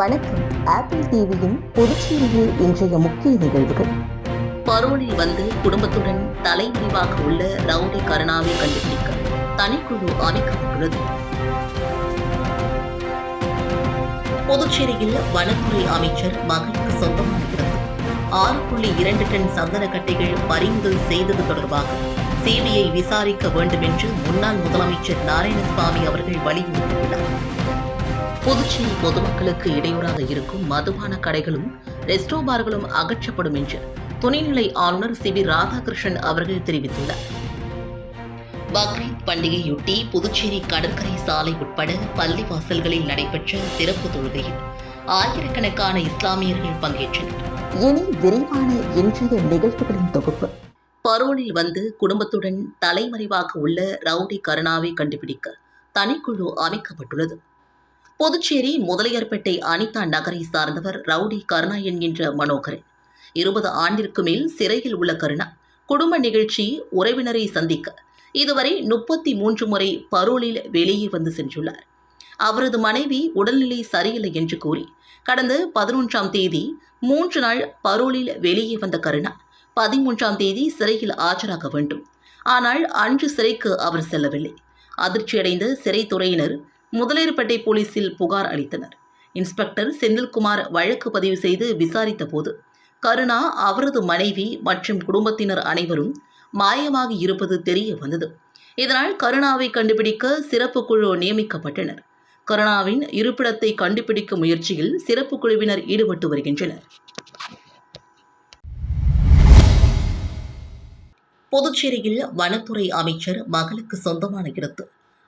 வணக்கம். ஆப்பிள் டிவியின் புதுச்சேரியில் இன்றைய முக்கிய நிகழ்வுகள். பரோலில் வந்து குடும்பத்துடன் தலைமறைவாக உள்ள ரவுடி கருணாவை கண்டுபிடிக்க தனிக்குழு அமைக்கப்பட்டுள்ளது புதுச்சேரியில் வனத்துறை அமைச்சர் மகனுக்கு சொந்தமான இடம் ஆறு புள்ளி இரண்டு டன் சந்தன கட்டைகள் பறிமுதல் செய்தது தொடர்பாக சிபிஐ விசாரிக்க வேண்டும் என்று முன்னாள் முதலமைச்சர் நாராயணசாமி அவர்கள் வலியுறுத்தியுள்ளார். புதுச்சேரி பொதுமக்களுக்கு இடையூறாக இருக்கும் மதுபான கடைகளும் ரெஸ்டோ பார்களும் அகற்றப்படும் என்று துணைநிலை ஆளுநர் சி. வி. ராதாகிருஷ்ணன் அவர்கள் தெரிவித்துள்ளார். பக்ரீத் பண்டிகையொட்டி புதுச்சேரி கடற்கரை சாலை உட்பட பள்ளிவாசல்களில் நடைபெற்ற சிறப்பு தொழுகையில் ஆயிரக்கணக்கான இஸ்லாமியர்கள் பங்கேற்றனர். இனி விரைவான இன்றைய நிகழ்வுகளின் தொகுப்பு. பரோலில் வந்து குடும்பத்துடன் தலைமறைவாக உள்ள ரவுடி கருணாவை கண்டுபிடிக்க தனிக்குழு அமைக்கப்பட்டுள்ளது. புதுச்சேரி முதலியார்பேட்டை அனிதா நகரை சார்ந்தவர் ரவுடி கருணா என்கின்ற மனோகரன். இருபது ஆண்டிற்கு மேல் சிறையில் உள்ள கருணா குடும்ப நிகழ்ச்சி உறவினரை சந்திக்க இதுவரை முப்பத்தி மூன்று முறை பரோலில் வெளியே வந்து சென்றுள்ளார். அவரது மனைவி உடல்நிலை சரியில்லை என்று கூறி கடந்த பதினொன்றாம் தேதி மூன்று நாள் பரோலில் வெளியே வந்த கருணா பதிமூன்றாம் தேதி சிறையில் ஆஜராக வேண்டும். ஆனால் அன்று சிறைக்கு அவர் செல்லவில்லை. அதிர்ச்சியடைந்த சிறைத்துறையினர் முதலேர்பேட்டை போலீசில் புகார் அளித்தனர். இன்ஸ்பெக்டர் செந்தில்குமார் வழக்கு பதிவு செய்து விசாரித்த போது கருணா அவரது மனைவி மற்றும் குடும்பத்தினர் அனைவரும் மாயமாகி இருப்பது தெரிய வந்தது. இதனால் கருணாவை கண்டுபிடிக்க சிறப்பு குழு நியமிக்கப்பட்டனர். கருணாவின் இருப்பிடத்தை கண்டுபிடிக்கும் முயற்சியில் சிறப்பு குழுவினர் ஈடுபட்டு வருகின்றனர். புதுச்சேரியில் வனத்துறை அமைச்சர் மகளுக்கு சொந்தமான இடத்து.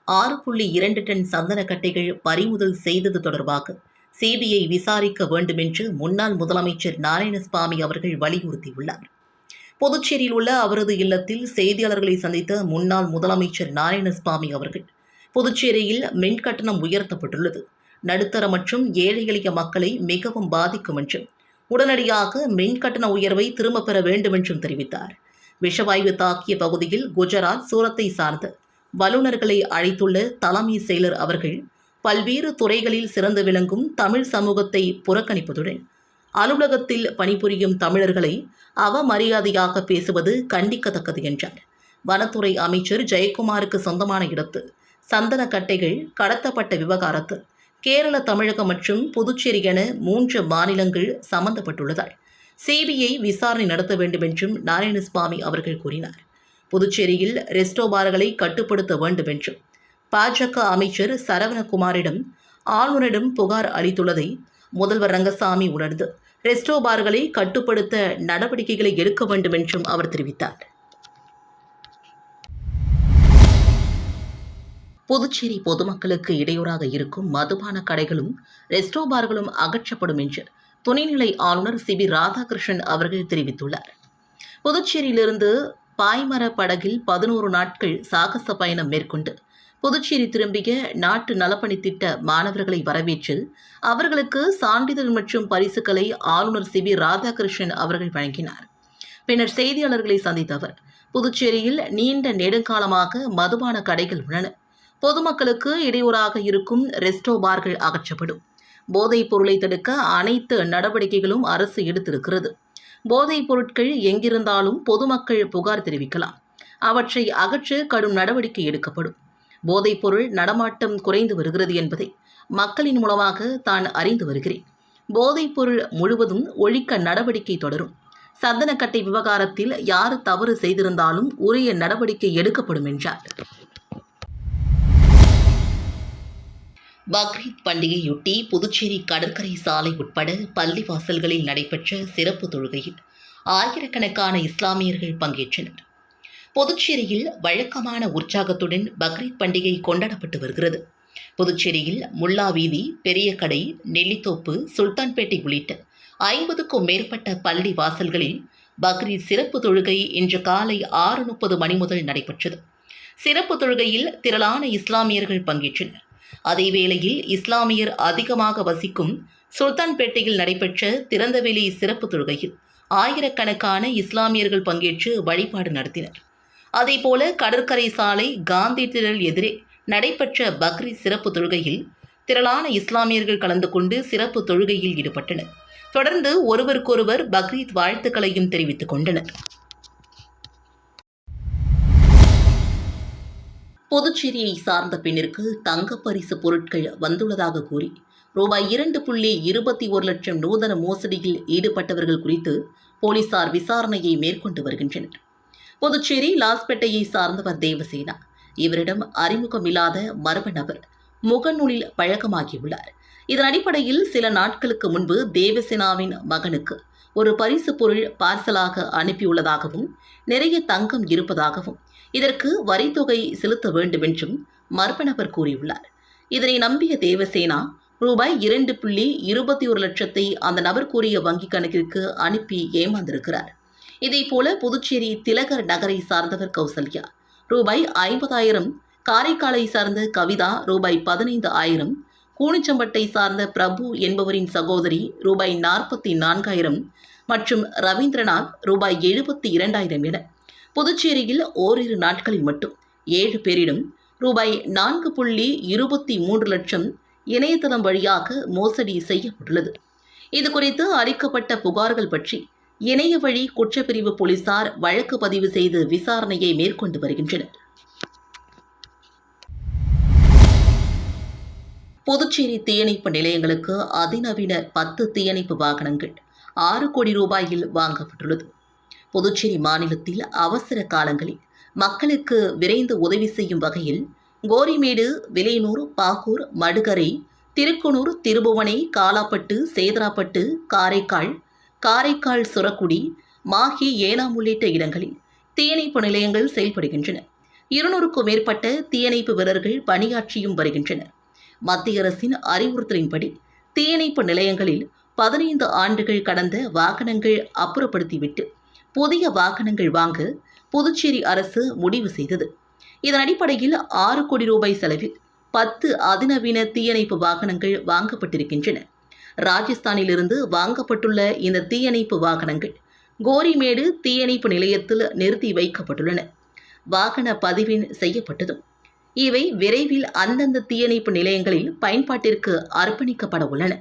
ஆறு புள்ளி இரண்டு டன் சந்தன கட்டைகள் பறிமுதல் செய்தது தொடர்பாக சிபிஐ விசாரிக்க வேண்டுமென்று முன்னாள் முதலமைச்சர் நாராயணசாமி அவர்கள் வலியுறுத்தியுள்ளார். புதுச்சேரியில் உள்ள அவரது இல்லத்தில் செய்தியாளர்களை சந்தித்த முன்னாள் முதலமைச்சர் நாராயணசாமி அவர்கள் புதுச்சேரியில் மின் கட்டணம் உயர்த்தப்பட்டுள்ளது. நடுத்தர மற்றும் ஏழை எளிய மக்களை மிகவும் பாதிக்கும் என்றும் உடனடியாக மின் கட்டண உயர்வை திரும்பப் பெற வேண்டும் என்றும் தெரிவித்தார். விஷவாயு தாக்கிய பகுதியில் குஜராத் சூரத்தை சார்ந்த வல்லுநர்களை அழைத்துள்ள தலைமை செயலர் அவர்கள் பல்வேறு துறைகளில் சிறந்து விளங்கும் தமிழ் சமூகத்தை புறக்கணிப்பதுடன் அலுவலகத்தில் பணிபுரியும் தமிழர்களை அவமரியாதையாக பேசுவது கண்டிக்கத்தக்கது என்றார். வனத்துறை அமைச்சர் ஜெயக்குமாருக்கு சொந்தமான இடத்து சந்தன கட்டைகள் கடத்தப்பட்ட விவகாரத்தில் கேரள தமிழகம் மற்றும் புதுச்சேரி என மூன்று மாநிலங்கள் சம்பந்தப்பட்டுள்ளதால் சிபிஐ விசாரணை நடத்த வேண்டும் என்றும் நாராயணசுவாமி அவர்கள் கூறினார். புதுச்சேரியில் ரெஸ்டோ பார்களை கட்டுப்படுத்த வேண்டும் என்று பாஜக அமைச்சர் சரவணகுமாரிடம் ஆளுநரிடம் புகார் அளித்துள்ளதை முதல்வர் ரங்கசாமி உணர்ந்து ரெஸ்டோ பார்களை கட்டுப்படுத்த நடவடிக்கைகளை எடுக்க வேண்டும் என்றும் அவர் தெரிவித்தார். புதுச்சேரி பொதுமக்களுக்கு இடையூறாக இருக்கும் மதுபான கடைகளும் ரெஸ்டோ பார்களும் அகற்றப்படும் என்று துணைநிலை ஆளுநர் சி வி ராதாகிருஷ்ணன் அவர்கள் தெரிவித்துள்ளார். புதுச்சேரியிலிருந்து பாய்மர படகில் பதினோரு நாட்கள் சாகச பயணம் மேற்கொண்டு புதுச்சேரி திரும்பிய நாட்டு நலப்பணி திட்ட மாணவர்களை வரவேற்று அவர்களுக்கு சான்றிதழ் மற்றும் பரிசுகளை ஆளுநர் சி வி ராதாகிருஷ்ணன் அவர்கள் வழங்கினார். பின்னர் செய்தியாளர்களை சந்தித்த அவர் புதுச்சேரியில் நீண்ட நெடுங்காலமாக மதுபான கடைகள் உள்ளன. பொதுமக்களுக்கு இடையூறாக இருக்கும் ரெஸ்டோ பார்கள் அகற்றப்படும். போதைப் பொருளை தடுக்க அனைத்து நடவடிக்கைகளும் அரசு எடுத்திருக்கிறது. போதைப் பொருட்கள் எங்கிருந்தாலும் பொதுமக்கள் புகார் தெரிவிக்கலாம். அவற்றை அகற்ற கடும் நடவடிக்கை எடுக்கப்படும். போதைப் பொருள் நடமாட்டம் குறைந்து வருகிறது என்பதை மக்களின் மூலமாக தான் அறிந்து வருகிறேன். போதைப் பொருள் முழுவதும் ஒழிக்க நடவடிக்கை தொடரும். சந்தனக்கட்டை விவகாரத்தில் யார் தவறு செய்திருந்தாலும் உரிய நடவடிக்கை எடுக்கப்படும் என்றார். பக்ரீத் பண்டிகையொட்டி புதுச்சேரி கடற்கரை சாலை உட்பட பள்ளி வாசல்களில் நடைபெற்ற சிறப்பு தொழுகையில் ஆயிரக்கணக்கான இஸ்லாமியர்கள் பங்கேற்றனர். புதுச்சேரியில் வழக்கமான உற்சாகத்துடன் பக்ரீத் பண்டிகை கொண்டாடப்பட்டு வருகிறது. புதுச்சேரியில் முல்லா வீதி பெரிய கடை நெல்லித்தோப்பு சுல்தான்பேட்டை உள்ளிட்ட ஐம்பதுக்கும் மேற்பட்ட பள்ளி வாசல்களில் பக்ரீத் சிறப்பு தொழுகை இன்று காலை ஆறு முப்பது மணி முதல் நடைபெற்றது. சிறப்பு தொழுகையில் திரளான இஸ்லாமியர்கள் பங்கேற்றனர். அதேவேளையில் இஸ்லாமியர் அதிகமாக வசிக்கும் சுல்தான்பேட்டையில் நடைபெற்ற திறந்தவெளி சிறப்பு தொழுகையில் ஆயிரக்கணக்கான இஸ்லாமியர்கள் பங்கேற்று வழிபாடு நடத்தினர். அதேபோல கடற்கரை சாலை காந்தி திரள் எதிரே நடைபெற்ற பக்ரீத் சிறப்பு தொழுகையில் திரளான இஸ்லாமியர்கள் கலந்து கொண்டு சிறப்பு தொழுகையில் ஈடுபட்டனர். தொடர்ந்து ஒருவருக்கொருவர் பக்ரீத் வாழ்த்துக்களையும் தெரிவித்துக் கொண்டனர். புதுச்சேரியை சார்ந்த பெண்ணிற்கு தங்க பரிசு பொருட்கள் வந்துள்ளதாக கூறி ரூபாய் இரண்டு புள்ளி இருபத்தி ஒரு லட்சம் நூதன மோசடியில் ஈடுபட்டவர்கள் குறித்து போலீசார் விசாரணையை மேற்கொண்டு வருகின்றனர். புதுச்சேரி லாஸ்பேட்டையை சார்ந்தவர் தேவசேனா. இவரிடம் அறிமுகமில்லாத மர்ம நபர் முகநூலில் பழக்கமாகியுள்ளார். இதன் அடிப்படையில் சில நாட்களுக்கு முன்பு தேவசேனாவின் மகனுக்கு ஒரு பரிசு பொருள் பார்சலாக அனுப்பியுள்ளதாகவும் நிறைய தங்கம் இருப்பதாகவும் இதற்கு வரித்தொகை செலுத்த வேண்டுமென்றும் மர்ம நபர் கூறியுள்ளார். இதனை நம்பிய தேவசேனா ரூபாய் இரண்டு புள்ளி இருபத்தி ஒரு லட்சத்தை அந்த நபர் கூறிய வங்கிக் கணக்கிற்கு அனுப்பி ஏமாந்திருக்கிறார். இதேபோல புதுச்சேரி திலகர் நகரை சார்ந்தவர் கௌசல்யா ரூபாய் ஐம்பதாயிரம் காரைக்காலை சார்ந்த கவிதா ரூபாய் பதினைந்து ஆயிரம் கூனிச்சம்பட்டை சார்ந்த பிரபு என்பவரின் சகோதரி ரூபாய் நாற்பத்தி நான்காயிரம் மற்றும் ரவீந்திரநாத் ரூபாய் எழுபத்தி இரண்டாயிரம் என. புதுச்சேரியில் ஓரிரு நாட்களில் மட்டும் ஏழு பேரிடம் ரூபாய் நான்கு புள்ளி இருபத்தி மூன்று லட்சம் இணையதளம் வழியாக மோசடி செய்யப்பட்டுள்ளது. இது குறித்து அளிக்கப்பட்ட புகார்கள் பற்றி இணைய வழி குற்றப்பிரிவு போலீசார் வழக்கு பதிவு செய்து விசாரணையை மேற்கொண்டு வருகின்றனர். புதுச்சேரி தீயணைப்பு நிலையங்களுக்கு அதிநவீன பத்து தீயணைப்பு வாகனங்கள் ஆறு கோடி ரூபாயில் வாங்கப்பட்டுள்ளது. புதுச்சேரி மாநிலத்தில் அவசர காலங்களில் மக்களுக்கு விரைந்து உதவி செய்யும் வகையில் கோரிமேடு விலையனூர் பாகூர் மடுகரை திருக்குனூர் திருபுவனை காலாப்பட்டு சேதராப்பட்டு காரைக்கால் காரைக்கால் சுரக்குடி மாஹி ஏனாம் உள்ளிட்ட இடங்களில் தீயணைப்பு நிலையங்கள் செயல்படுகின்றன. இருநூறுக்கும் மேற்பட்ட தீயணைப்பு வீரர்கள் பணியாற்றியும் வருகின்றனர். மத்திய அரசின் அறிவுறுத்தலின்படி தீயணைப்பு நிலையங்களில் பதினைந்து ஆண்டுகள் கடந்த வாகனங்கள் அப்புறப்படுத்திவிட்டு புதிய வாகனங்கள் வாங்க புதுச்சேரி அரசு முடிவு செய்தது. இதன் அடிப்படையில் ஆறு கோடி ரூபாய் செலவில் பத்து அதிநவீன தீயணைப்பு வாகனங்கள் வாங்கப்பட்டிருக்கின்றன. ராஜஸ்தானிலிருந்து வாங்கப்பட்டுள்ள இந்த தீயணைப்பு வாகனங்கள் கோரிமேடு தீயணைப்பு நிலையத்தில் நிறுத்தி வைக்கப்பட்டுள்ளன. வாகன பதிவின் செய்யப்பட்டதும் இவை விரைவில் அந்தந்த தீயணைப்பு நிலையங்களில் பயன்பாட்டிற்கு அர்ப்பணிக்கப்பட உள்ளன.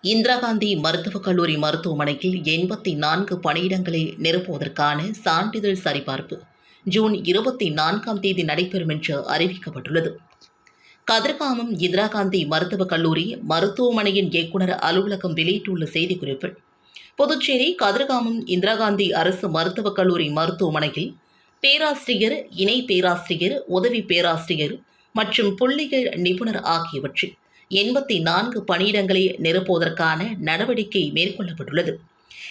இந்திரா காந்தி மருத்துவக் கல்லூரி மருத்துவமனையில் எண்பத்தி நான்கு பணியிடங்களை நிரப்புவதற்கான சான்றிதழ் சரிபார்ப்பு ஜூன் இருபத்தி நான்காம் தேதி நடைபெறும் என்று அறிவிக்கப்பட்டுள்ளது. கதிர்காமம் இந்திரா காந்தி மருத்துவக் கல்லூரி மருத்துவமனையின் இயக்குநர் அலுவலகம் வெளியிட்டுள்ள செய்திக்குறிப்பில் புதுச்சேரி கதிர்காமம் இந்திரா காந்தி அரசு மருத்துவக் கல்லூரி மருத்துவமனையில் பேராசிரியர் இணை பேராசிரியர் உதவி பேராசிரியர் மற்றும் புள்ளிகள் நிபுணர் ஆகியவற்றில் எண்பத்தி நான்கு பணியிடங்களை நிரப்புவதற்கான நடவடிக்கை மேற்கொள்ளப்பட்டுள்ளது.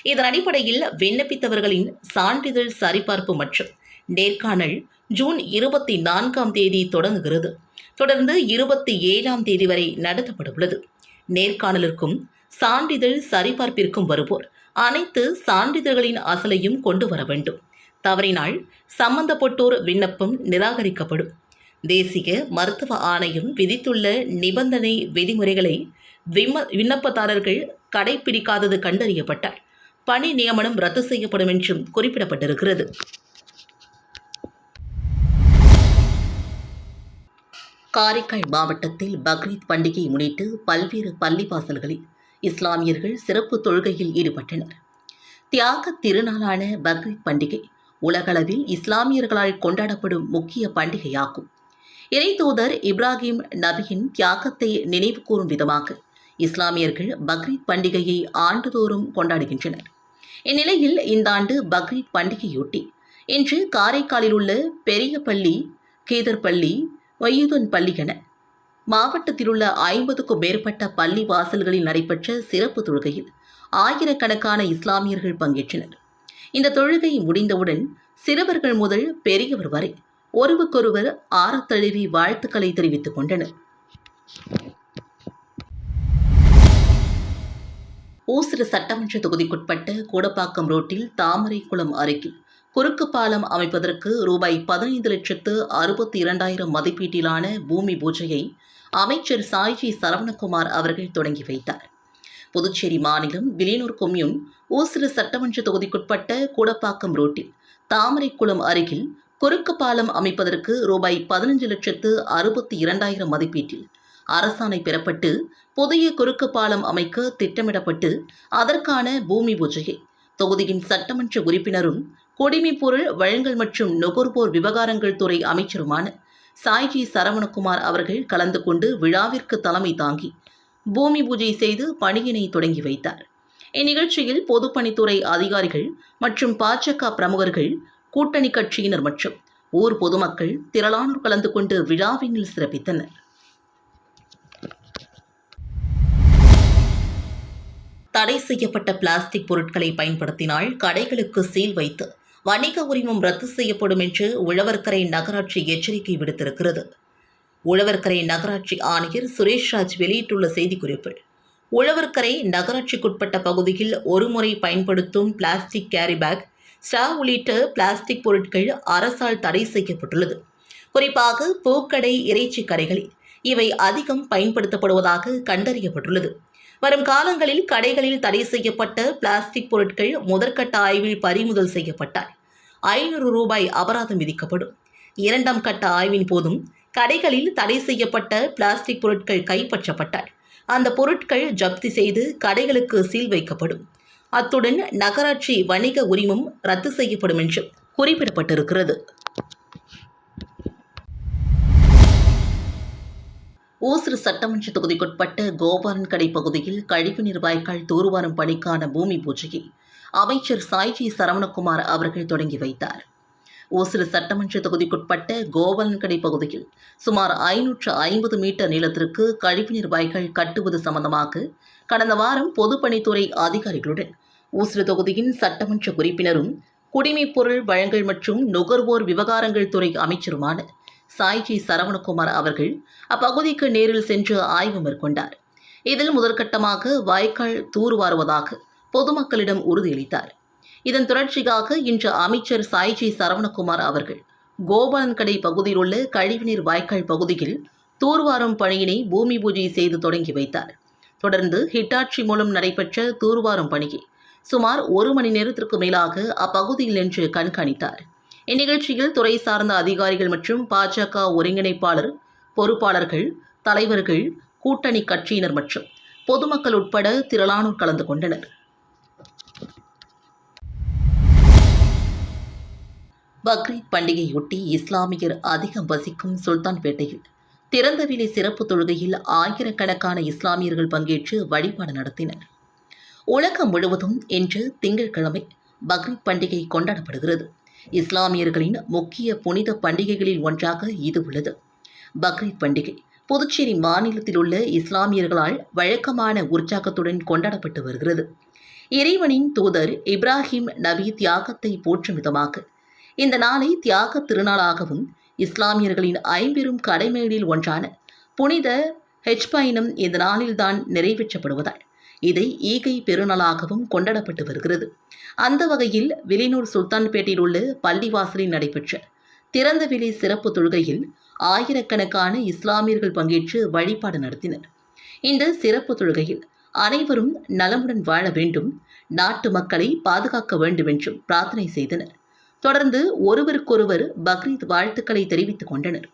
இதன் அடிப்படையில் விண்ணப்பித்தவர்களின் சான்றிதழ் சரிபார்ப்பு மற்றும் நேர்காணல் ஜூன் இருபத்தி நான்காம் தேதி தொடங்குகிறது. தொடர்ந்து இருபத்தி ஏழாம் தேதி வரை நடத்தப்படவுள்ளது. நேர்காணலுக்கும் சான்றிதழ் சரிபார்ப்பிற்கும் வருவோர். அனைத்து சான்றிதழ்களின் அசலையும் கொண்டு வர வேண்டும். தவறினால் சம்பந்தப்பட்டோர் விண்ணப்பம் நிராகரிக்கப்படும். தேசிய மருத்துவ ஆணையம் விதித்துள்ள நிபந்தனை விதிமுறைகளை விம விண்ணப்பதாரர்கள் கடைபிடிக்காதது கண்டறியப்பட்டால் பணி நியமனம் ரத்து செய்யப்படும் என்றும் குறிப்பிடப்பட்டிருக்கிறது. காரைக்கால் மாவட்டத்தில் பக்ரீத் பண்டிகையை முன்னிட்டு பல்வேறு பள்ளிவாசல்களில் இஸ்லாமியர்கள் சிறப்பு தொழுகையில் ஈடுபட்டனர். தியாக திருநாளான பக்ரீத் பண்டிகை உலகளவில் இஸ்லாமியர்களால் கொண்டாடப்படும் முக்கிய பண்டிகையாகும். இறைத்தூதர் இப்ராஹிம் நபியின் தியாகத்தை நினைவு கூறும் விதமாக இஸ்லாமியர்கள் பக்ரீத் பண்டிகையை ஆண்டுதோறும் கொண்டாடுகின்றனர். இந்நிலையில் இந்த ஆண்டு பக்ரீத் பண்டிகையொட்டி இன்று காரைக்காலில் உள்ள பெரிய பள்ளி கீதர் பள்ளி ஒய்யுதன் பள்ளி என மாவட்டத்தில் உள்ள ஐம்பதுக்கும் மேற்பட்ட பள்ளி வாசல்களில் நடைபெற்ற சிறப்பு தொழுகையில் ஆயிரக்கணக்கான இஸ்லாமியர்கள் பங்கேற்றனர். இந்த தொழுகை முடிந்தவுடன் சிறுவர்கள் முதல் பெரியவர் வரை ஒருவருக்கொருவர் ஆறத் தழுவி வாழ்த்துக்களை தெரிவித்துக் கொண்டனர். ஊசுடு சட்டமன்ற தொகுதிக்குட்பட்ட கூடப்பாக்கம் ரோட்டில் தாமரைக்குளம் அருகில் குறுக்கு பாலம் அமைப்பதற்கு ரூபாய் பதினைந்து லட்சத்து அறுபத்தி இரண்டாயிரம் மதிப்பீட்டிலான பூமி பூஜையை அமைச்சர் சாய்ஜி சரவணகுமார் அவர்கள் தொடங்கி வைத்தார். புதுச்சேரி மாநிலம் விலியனூர் கொம்யூன் ஊசுடு சட்டமன்ற தொகுதிக்குட்பட்ட கூடப்பாக்கம் ரோட்டில் தாமரைக்குளம் அருகில் குறுக்கு பாலம் அமைப்பதற்கு ரூபாய் பதினஞ்சு லட்சத்து அறுபத்தி இரண்டாயிரம் மதிப்பீட்டில் அரசாணை பெறப்பட்டு புதிய குறுக்கு பாலம் அமைக்க திட்டமிடப்பட்டு அதற்கான பூமி பூஜையை தொகுதியின் சட்டமன்ற உறுப்பினரும் குடிமைப்பொருள் வழங்கல் மற்றும் நுகர்வோர் விவகாரங்கள் துறை அமைச்சருமான சாய்ஜி சரவணகுமார் அவர்கள் கலந்து கொண்டு விழாவிற்கு தலைமை தாங்கி பூமி பூஜை செய்து பணியினை தொடங்கி வைத்தார். இந்நிகழ்ச்சியில் பொதுப்பணித்துறை அதிகாரிகள் மற்றும் பாஜக பிரமுகர்கள் கூட்டணி கட்சியினர் மற்றும் ஊர் பொதுமக்கள் திரளானோர் கலந்து கொண்டு விழாவினில் சிறப்பித்தனர். தடை செய்யப்பட்ட பிளாஸ்டிக் பொருட்களை பயன்படுத்தினால் கடைகளுக்கு சீல் வைத்து வணிக உரிமம் ரத்து செய்யப்படும் என்று உழவர்கரை நகராட்சி எச்சரிக்கை விடுத்திருக்கிறது. உழவர்கரை நகராட்சி ஆணையர் சுரேஷ்ராஜ் வெளியிட்டுள்ள செய்திக்குறிப்பில் உழவர்கரை நகராட்சிக்குட்பட்ட பகுதியில் ஒருமுறை பயன்படுத்தும் பிளாஸ்டிக் கேரி பேக் ஸ்டா உள்ளிட்ட பிளாஸ்டிக் பொருட்கள் அரசால் தடை செய்யப்பட்டுள்ளது. குறிப்பாக பூக்கடை இறைச்சி கடைகளில் இவை அதிகம் பயன்படுத்தப்படுவதாக கண்டறியப்பட்டுள்ளது. வரும் காலங்களில் கடைகளில் தடை செய்யப்பட்ட பிளாஸ்டிக் பொருட்கள் முதற்கட்ட ஆய்வில் பறிமுதல் செய்யப்பட்டால் ஐநூறு ரூபாய் அபராதம் விதிக்கப்படும். இரண்டாம் கட்ட ஆய்வின் போதும் கடைகளில் தடை செய்யப்பட்ட பிளாஸ்டிக் பொருட்கள் கைப்பற்றப்பட்டால் அந்த பொருட்கள் ஜப்தி செய்து கடைகளுக்கு சீல் வைக்கப்படும். அத்துடன் நகராட்சி வணிக உரிமம் ரத்து செய்யப்படும் என்றும் குறிப்பிடப்பட்டிருக்கிறது. ஓசிறு சட்டமன்ற தொகுதிக்குட்பட்ட கோபாலன் கடை பகுதியில் கழிவுநீர் வாய்க்கால் தூர்வாரும் பணிக்கான பூமி பூஜையை அமைச்சர் சாய்ஜி சரவணகுமார் அவர்கள் தொடங்கி வைத்தார். ஓசூர் சட்டமன்ற தொகுதிக்குட்பட்ட கோபாலன் கடை பகுதியில் சுமார் ஐநூற்று ஐம்பது மீட்டர் நீளத்திற்கு கழிவுநீர் வாய்க்கால் கட்டுவது சம்பந்தமாக கடந்த வாரம் பொதுப்பணித்துறை அதிகாரிகளுடன் ஊசுறு தொகுதியின் சட்டமன்ற உறுப்பினரும் குடிமைப்பொருள் வழங்கல் மற்றும் நுகர்வோர் விவகாரங்கள் துறை அமைச்சருமான சாய்ஜி சரவணகுமார் அவர்கள் அப்பகுதிக்கு நேரில் சென்று ஆய்வு மேற்கொண்டார். இதில் முதற்கட்டமாக வாய்க்கால் தூர்வாருவதாக பொதுமக்களிடம் உறுதியளித்தார். இதன் தொடர்ச்சியாக இன்று அமைச்சர் சாய்ஜி சரவணகுமார் அவர்கள் கோபாலன்கடை பகுதியில் உள்ள கழிவுநீர் வாய்க்கால் பகுதியில் தூர்வாரும் பணியினை பூமி பூஜை செய்து தொடங்கி வைத்தார். தொடர்ந்து ஹிட்டாட்சி மூலம் நடைபெற்ற தூர்வாரும் பணியை சுமார் ஒரு மணி நேரத்திற்கு மேலாக அப்பகுதியில் நின்று கண்காணித்தார். இந்நிகழ்ச்சியில் துறை சார்ந்த அதிகாரிகள் மற்றும் பாஜக ஒருங்கிணைப்பாளர் பொறுப்பாளர்கள் தலைவர்கள் கூட்டணி கட்சியினர் மற்றும் பொதுமக்கள் உட்பட திரளானோர் கலந்து கொண்டனர். பக்ரீத் பண்டிகையொட்டி இஸ்லாமியர் அதிகம் வசிக்கும் சுல்தான்பேட்டையில் திறந்தவெளி சிறப்பு தொழுகையில் ஆயிரக்கணக்கான இஸ்லாமியர்கள் பங்கேற்று வழிபாடு நடத்தினர். உலகம் முழுவதும் இன்று திங்கட்கிழமை பக்ரீத் பண்டிகை கொண்டாடப்படுகிறது. இஸ்லாமியர்களின் முக்கிய புனித பண்டிகைகளில் ஒன்றாக இது உள்ளது. பக்ரீத் பண்டிகை புதுச்சேரி மாநிலத்தில் உள்ள இஸ்லாமியர்களால் வழக்கமான உற்சாகத்துடன் கொண்டாடப்பட்டு வருகிறது. இறைவனின் தூதர் இப்ராஹிம் நபி தியாகத்தை போற்றும் விதமாக இந்த நாளை தியாக திருநாளாகவும் இஸ்லாமியர்களின் ஐம்பெரும் கடைமேடில் ஒன்றான புனித ஹெஜ் பயணம் இந்த நாளில்தான் நிறைவேற்றப்படுவதால் இதை ஈகை பெருநாளாகவும் கொண்டாடப்பட்டு வருகிறது. அந்த வகையில் வெளிநூர் சுல்தான்பேட்டையில் உள்ள பள்ளிவாசலில் நடைபெற்ற திறந்தவெளி சிறப்பு தொழுகையில் ஆயிரக்கணக்கான இஸ்லாமியர்கள் பங்கேற்று வழிபாடு நடத்தினர். இந்த சிறப்பு தொழுகையில் அனைவரும் நலமுடன் வாழ வேண்டும் நாட்டு மக்களை பாதுகாக்க வேண்டும் என்றும் பிரார்த்தனை செய்தனர். தொடர்ந்து ஒருவருக்கொருவர் பக்ரீத் வாழ்த்துக்களை தெரிவித்துக் கொண்டனர்.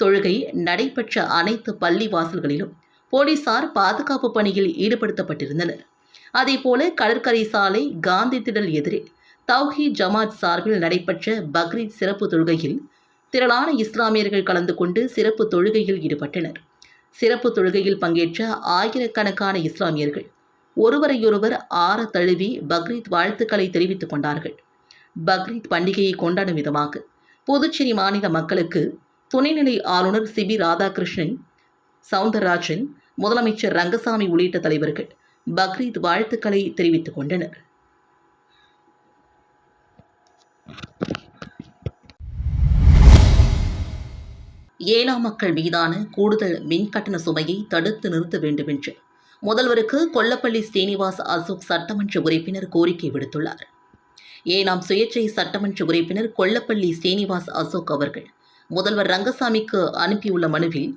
தொழுகை நடைபெற்ற அனைத்து பள்ளி வாசல்களிலும் போலீசார் பாதுகாப்பு பணியில் ஈடுபடுத்தப்பட்டிருந்தனர். அதேபோல கடற்கரை சாலை காந்தி திடல் எதிரே தௌஹி ஜமாத் சார்பில் நடைபெற்ற பக்ரீத் சிறப்பு தொழுகையில் திரளான இஸ்லாமியர்கள் கலந்து கொண்டு சிறப்பு தொழுகையில் ஈடுபட்டனர். சிறப்பு தொழுகையில் பங்கேற்ற ஆயிரக்கணக்கான இஸ்லாமியர்கள் ஒருவரையொருவர் ஆற தழுவி பக்ரீத் வாழ்த்துக்களை தெரிவித்துக் கொண்டார்கள். பக்ரீத் பண்டிகையை கொண்டாடும் விதமாக புதுச்சேரி மாநில மக்களுக்கு துணைநிலை ஆளுநர் சிபி ராதாகிருஷ்ணன் சவுந்தரராஜன் முதலமைச்சர் ரங்கசாமி உள்ளிட்ட தலைவர்கள் பக்ரீத் வாழ்த்துக்களை தெரிவித்துக் கொண்டனர். ஏழா மக்கள் மீதான கூடுதல் மின் கட்டண சுமையை தடுத்து நிறுத்த வேண்டுமென்று முதல்வருக்கு கொல்லப்பள்ளி ஸ்ரீனிவாஸ் அசோக் சட்டமன்ற உறுப்பினர் கோரிக்கை விடுத்துள்ளார். ஏனாம் சுயேட்சை சட்டமன்ற உறுப்பினர் கொல்லப்பள்ளி ஸ்ரீனிவாஸ் அசோக் அவர்கள் முதல்வர் ரங்கசாமிக்கு அனுப்பியுள்ள மனுவில்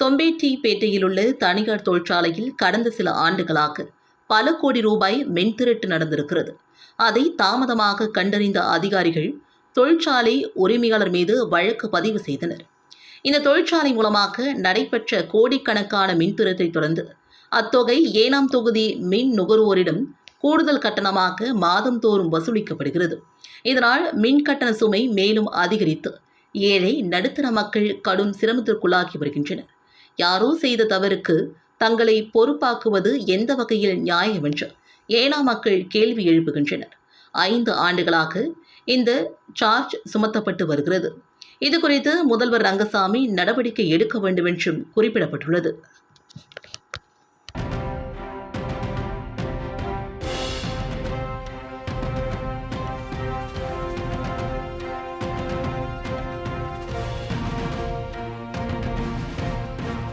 தொம்பேட்டிப்பேட்டையில் உள்ள தனியார் தொழிற்சாலையில் கடந்த சில ஆண்டுகளாக பல கோடி ரூபாய் மின் திருட்டு நடந்திருக்கிறது. அதை தாமதமாக கண்டறிந்த அதிகாரிகள் தொழிற்சாலை உரிமையாளர் மீது வழக்கு பதிவு செய்தனர். இந்த தொழிற்சாலை மூலமாக நடைபெற்ற கோடிக்கணக்கான மின் திருத்தை தொடர்ந்து அத்தொகை ஏனாம் தொகுதி மின் நுகர்வோரிடம் கூடுதல் கட்டணமாக மாதந்தோறும் வசூலிக்கப்படுகிறது. இதனால் மின் கட்டண சுமை மேலும் அதிகரித்து ஏழை நடுத்தர மக்கள் கடும் சிரமத்திற்குள்ளாகி வருகின்றனர். யாரோ செய்த தவறுக்கு தங்களை பொறுப்பாக்குவது எந்த வகையில் நியாயம் என்று ஏனா மக்கள் கேள்வி எழுப்புகின்றனர். ஐந்து ஆண்டுகளாக இந்த சார்ஜ் சுமத்தப்பட்டு வருகிறது. இது குறித்து முதல்வர் ரங்கசாமி நடவடிக்கை எடுக்க வேண்டும் என்றும் குறிப்பிடப்பட்டுள்ளது.